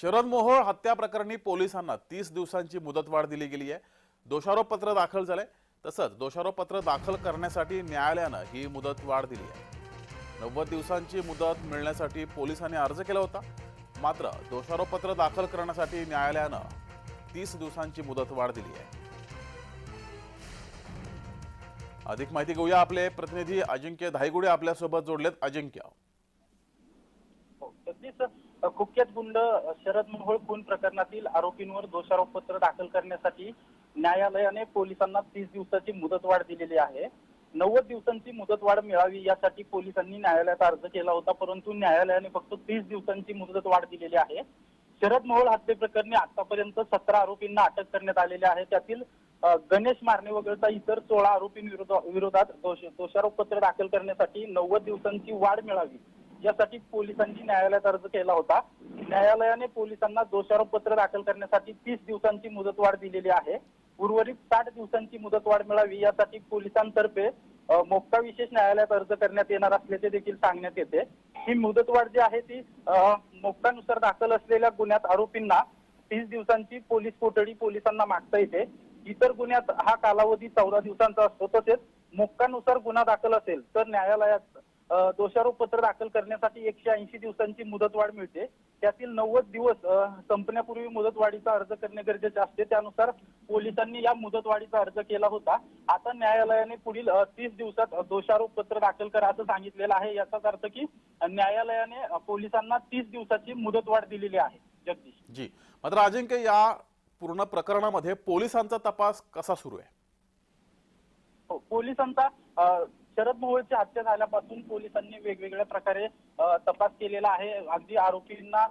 शरद मोहोळ हत्या प्रकरणी पोलिसांना तीस दिवसांची मुदतवाढ दिली गेली आहे. दोषारोपपत्र दाखल झालंय. तसंच दोषारोपपत्र दाखल करण्यासाठी न्यायालयानं ही मुदतवाढ दिली आहे. नव्वद दिवसांची मुदत मिळण्यासाठी पोलिसांनी अर्ज केला होता. मात्र दोषारोपपत्र दाखल करण्यासाठी न्यायालयानं तीस दिवसांची मुदतवाढ दिली आहे. अधिक माहिती घेऊया आपले प्रतिनिधी अजिंक्य धायगुडे आपल्यासोबत जोडलेत. अजिंक्य. कुख्यात गुंड शरद मोहोळ खून प्रकरणातील आरोपींवर दोषारोपपत्र दाखल करण्यासाठी न्यायालयाने पोलिसांना तीस दिवसाची मुदतवाढ दिलेली आहे. नव्वद दिवसांची मुदतवाढ मिळावी यासाठी पोलिसांनी न्यायालयात अर्ज केला होता परंतु न्यायालयाने फक्त तीस दिवसांची मुदतवाढ दिलेली आहे. शरद मोहोळ हत्येप्रकरणी आतापर्यंत सतरा आरोपींना अटक करण्यात आलेली आहे. त्यातील गणेश मारणे वगळता इतर सोळा आरोपींविरोधात विरोधात दोषारोपपत्र दाखल करण्यासाठी नव्वद दिवसांची वाढ मिळावी. यासाठी पोलिसांनी न्यायालयात अर्ज केला होता. न्यायालयाने पोलिसांना दोषारोपपत्र दाखल करण्यासाठी तीस दिवसांची मुदतवाढ दिलेली आहे. उर्वरित साठ दिवसांची मुदतवाढ मिळावी यासाठी पोलिसांतर्फे मोक्का विशेष न्यायालयात अर्ज करण्यात येणार असल्याचे देखील सांगण्यात येते. ही मुदतवाढ जी आहे ती मोक्कानुसार दाखल असलेल्या गुन्ह्यात आरोपींना तीस दिवसांची पोलीस कोठडी पोलिसांना मागता येते. इतर गुन्ह्यात हा कालावधी चौदा दिवसांचा असतो. तसेच मोक्कानुसार गुन्हा दाखल असेल तर न्यायालयात अ, दोषारोपपत्र दाखल करण्यासाठी एकशे ऐंशी दिवसांची मुदतवाढ मिळते. त्यातील नव्वद दिवस संपण्यापूर्वी मुदतवाढीचा अर्ज करणे गरजेचे असते. त्यानुसार पोलिसांनी या मुदतवाढीचा अर्ज केला होता. आता न्यायालयाने पुढील तीस दिवसात अ, दोषारोपपत्र दाखल करा असं सांगितलेलं आहे. याचाच अर्थ की न्यायालयाने पोलिसांना तीस दिवसाची मुदतवाढ दिलेली आहे. जगदीश. जी. मात्र अजिंक्य या पूर्ण प्रकरणामध्ये पोलिसांचा तपास कसा सुरू आहे? हो, पोलिसांचा शरद मोहोळची हत्या झाल्यापासून पोलिसांनी वेगवेगळ्या प्रकारे तपास केलेला आहे. अगदी आरोपींना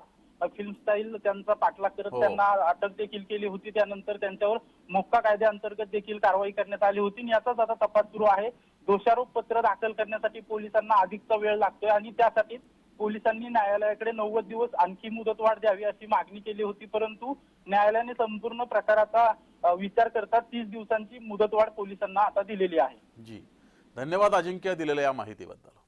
फिल्म स्टाईल त्यांचा पाठलाग करत हो. त्यांना अटक देखील केली होती. त्यानंतर त्यांच्यावर मोक्का कायद्याअंतर्गत देखील कारवाई करण्यात आली होती. आणि याचाच आता तपास सुरू आहे. दोषारोप पत्र दाखल करण्यासाठी पोलिसांना अधिकचा वेळ लागतोय आणि त्यासाठी पोलिसांनी न्यायालयाकडे नव्वद दिवस आणखी मुदतवाढ द्यावी अशी मागणी केली होती. परंतु न्यायालयाने संपूर्ण प्रकाराचा विचार करता तीस दिवसांची मुदतवाढ पोलिसांना आता दिलेली आहे. जी. धन्यवाद अजिंक्य दिलेल्या या माहितीबद्दल.